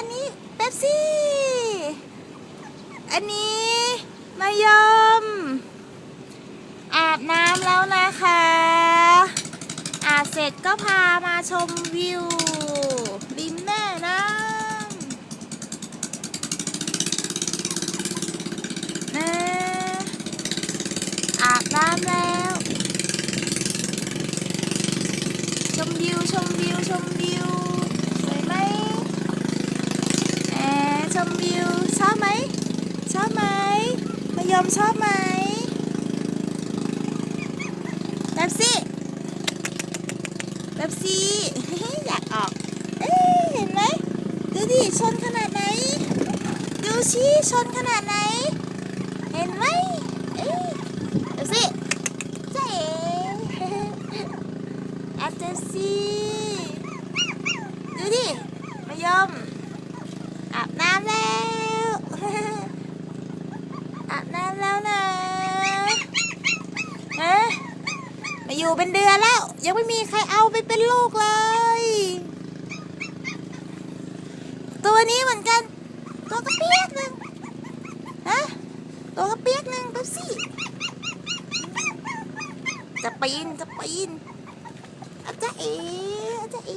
ันนี้เปซี่ อันนี้มายม อาบน้ำแล้วนะคะ อาบเสร็จก็พามาชมวิวริมแม่น้ำนะอาบน้ำแล้ว ชมวิวชมวิวชมวิว สวยไหมแอบชมวิว ชอบไหม ชอบไหมมา ยมชอบไหมแป๊บซี่แป๊บซี่อยากออก เอ๊เห็นไหม ดูดิ ชนขนาดไหน ดูชิชนขนาดไหน เห็นไหมเอ๊ะแป๊บซี่เจ๊แอปเจสซี่ ดูดิมายม อาบน้ำแล้ว อาบน้ำ แล้วนะฮะมาอยู่เป็นเดือนแล้ว ยังไม่มีใครเอาไปเป็นลูกเลย ตัวนี้เหมือนกัน ตัวกระเปียกหนึ่งฮะตัวกระเปียกหนึ่งแป๊บซี่จะปีนจะปีนอาจจะเออาจจะเอ